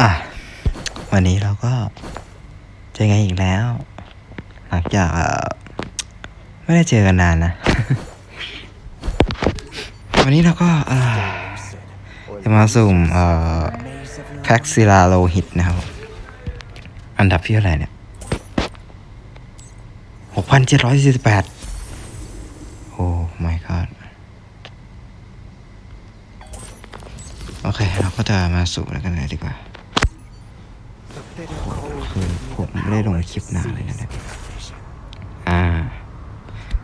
อะ วันนี้เราก็เจอกันอีกแล้ว หลังจากไม่ได้เจอกันนานนะ วันนี้เราก็เออจะมาสุ่มเอ่อแพ็กซิลาโลหิตนะครับ อันดับที่เท่าไหร่เนี่ยหกพันเจ็ดร้อยสี่สิบแปดโอ้ my god โอเค เราก็จะมาสุ่มแล้วกันเลยดีกว่า คือผมไม่ได้ลงคลิปนานเลยนะเนี่ยอ่า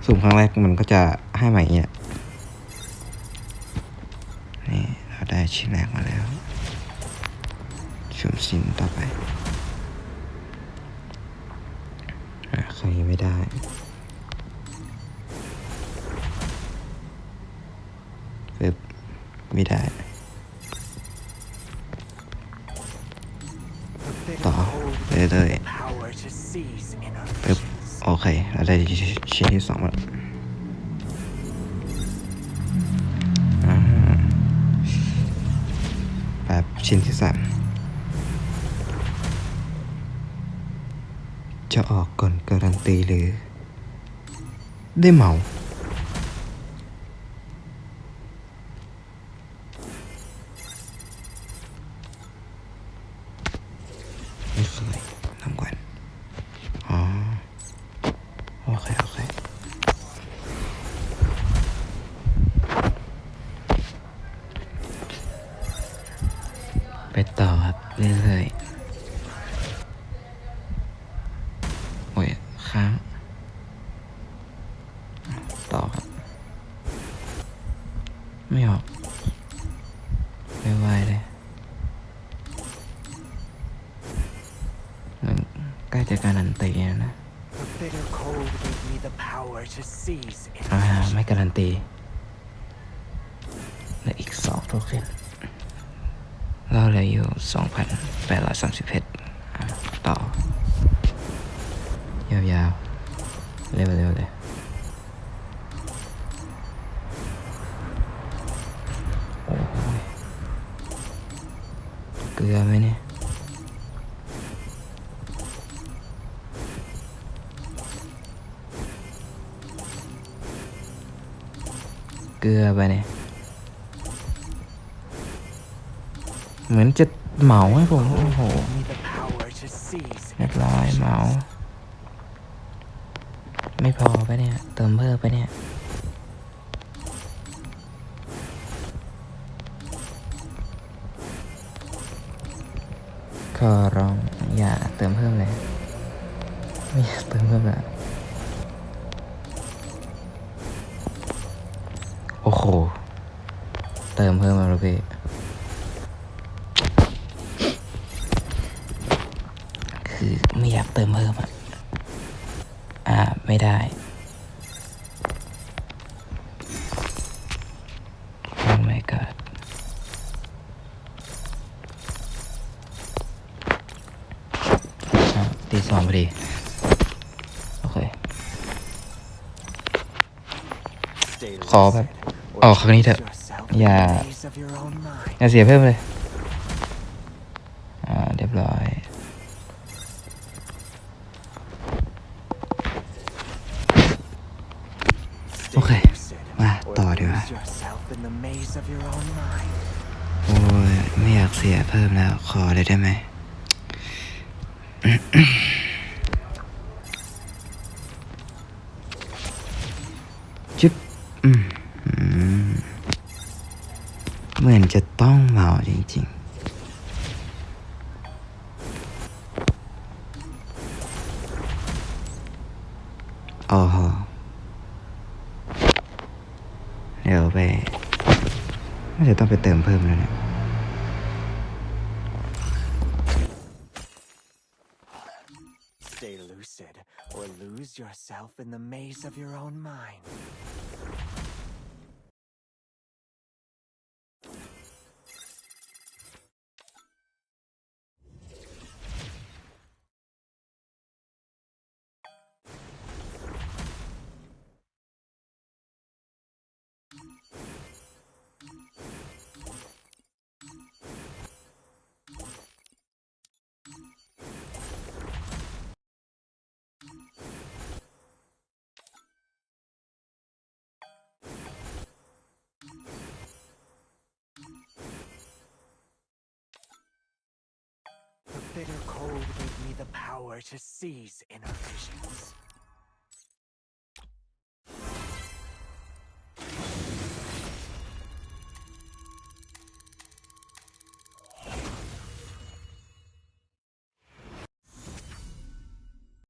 สุ่มครั้งแรกมันก็จะให้มาอย่างเงี้ยนี่เราได้ชิ้นแรกมาแล้วสุ่มชิ้นต่อไปอใครไม่ได้ปึ๊บไม่ได้ เรื่อยปึ๊บโอเคเราได้ชิ้นที่สองแล้วอ่าแบบชิ้นที่สามจะออกก่อนการันตีหรือ ได้เหมา ไม่เคยทำก่อนอ๋อ โอเค โอเค ไปต่อครับ เรื่อยๆโอ้ยค้างต่อครับ ไม่ออกไม่ไหวเลยมันใกล้จะการันตีแล้วนะ อ่า ไม่การันตีเหลืออีกสองโทเค็น เราเหลืออยู่สองพันแปดร้อยสามสิบเพชรต่อ ยาวๆ เร็วๆเลยโอ้ยเกลือไหมเนี่ยเกลือไปเนี่ย เหมือนจะเหมาให้ผม โอ้โหเรียบร้อยเหมา ไม่พอไปะเนี่ย เติมเพิ่มไปะเนี่ยขอร้องอย่าเติมเพิ่มเลยไม่อยากเติมเพิ่มล้วโอ้โห เติมเพิ่มมาแล้วพี่คือไม่อยาก เติมเพิ่มอะอ่า ไม่ได้โอ้ my god อะตีสองพอดี โอเค ขอแบบออกครั้งนี้เถอะ อย่า อย่าเสียเพิ่มเลย อ่า เรียบร้อย Stay Okay. lucid, มา or ต่อดีกว่า lose yourself in the maze of your own mind. โอ้ยไม่อยากเสียเพิ่มแล้ว ขอเลยได้ไหมจึ๊บอืมอืมเหมือนจะต้องเมาจริง ๆโอ้โหเดี๋ยวไป น่าจะต้องไปเติมเพิ่มแล้วเนี่ย bitter cold gave me the power to seize inner visions.